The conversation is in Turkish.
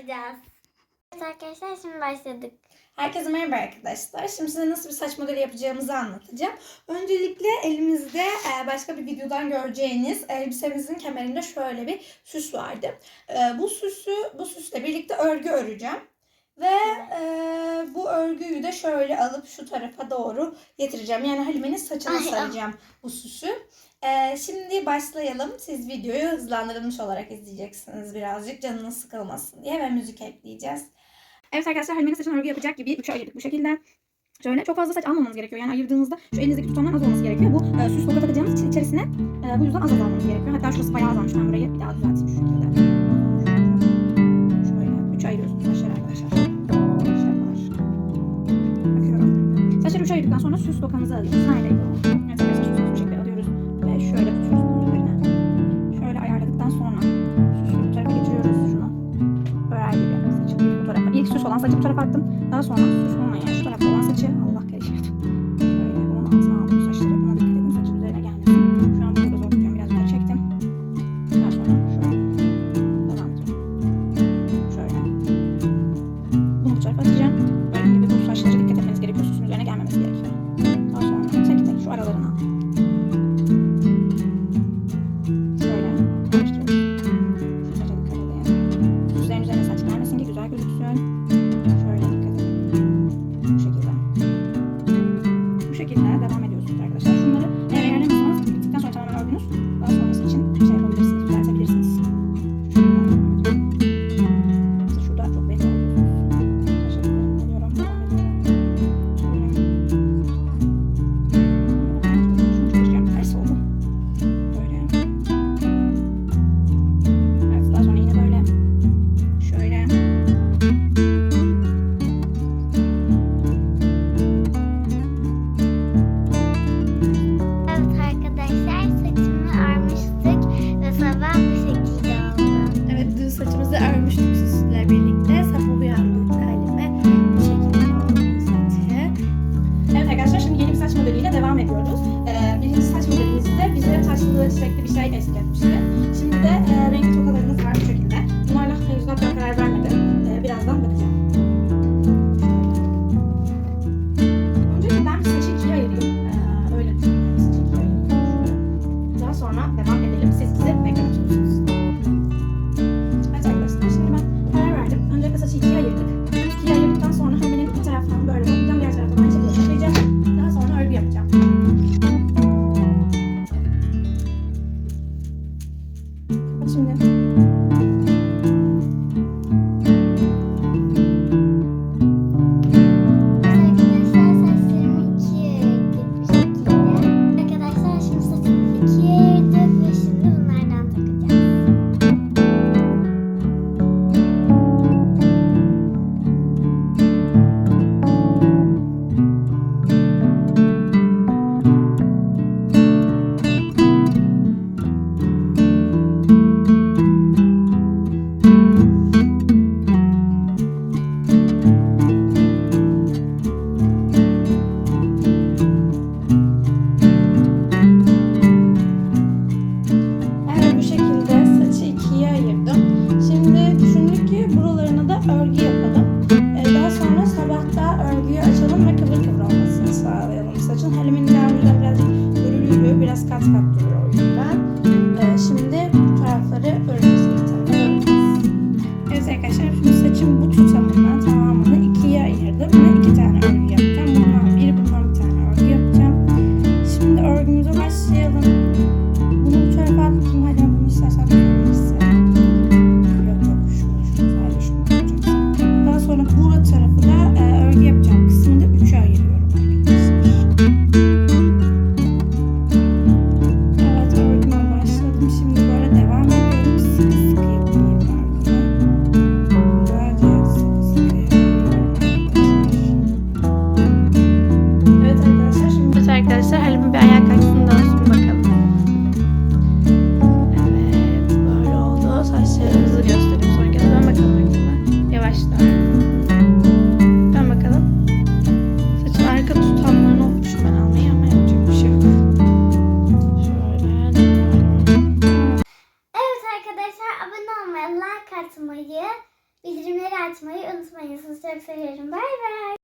yapacağız. Evet arkadaşlar şimdi başladık. Herkese merhaba arkadaşlar. Şimdi size nasıl bir saç modeli yapacağımızı anlatacağım. Öncelikle elimizde e, başka bir videodan göreceğiniz elbisemizin kemerinde şöyle bir süs vardı. E, Bu süsü bu süsle birlikte örgü öreceğim. Ve e, bu örgüyü de şöyle alıp şu tarafa doğru getireceğim. Yani Halime'nin saçına Ay, ah. saracağım bu süsü. E, şimdi başlayalım. Siz videoyu hızlandırılmış olarak izleyeceksiniz birazcık. Canınız sıkılmasın diye ve müzik ekleyeceğiz. Evet arkadaşlar Halime'nin saçını örgü yapacak gibi üçe ayırdık bu şekilde. Şöyle çok fazla saç almamanız gerekiyor. Yani ayırdığınızda şu elinizdeki tutamdan az olması gerekiyor. Bu e, süs toka takacağımız için içerisine e, bu yüzden az az almamız gerekiyor. Hatta şurası bayağı azalmış. Ben burayı bir daha düzelteyim şu şekilde. Olan saçı bu tarafa attım. Daha sonra süs olmayan şu tarafta olan saçı Allah karıştırdım. Şöyle bunun altına aldım saçları. Buna dikkat edin saçın üzerine gelmesin. Şu an burada zor tutuyorum. Biraz yukarı çektim. Daha sonra şöyle devam ediyorum. Şöyle. Bunu bu tarafa atacağım. Gördüğüm gibi bu saçlara dikkat etmeniz gerekiyor. Süsün üzerine gelmemesi gerekiyor. Daha sonra tek tek şu aralarına yeni bir saç modeliyle devam ediyoruz. Ee, birinci saç modelimizde bize taşlı çiçekli bir şey eşlik etmişti. Şimdi de e, renkli tokalarımız var bu şekilde. Bunlarla henüz tam karar vermedim. Ee, birazdan bakacağım. Öncelikle ben saçı ikiye ayırayım. Ee, öyle düşünüyorum. Saçı ikiye ayırayım. Daha sonra arkadaşlar Halim'in bir ayağa kalksın sonra bakalım. Evet böyle oldu. Saçlarımızı göstereyim sonra gel. Dön bakalım arkasına. Yavaşla. Dön bakalım. Saçın arka tutamlarını unutmuşum ben almayı ama yapacak bir şey yok. Şöyle. Evet arkadaşlar abone olmayı, like atmayı Bildirimleri açmayı unutmayın. Sizi çok seviyorum. Bay bay.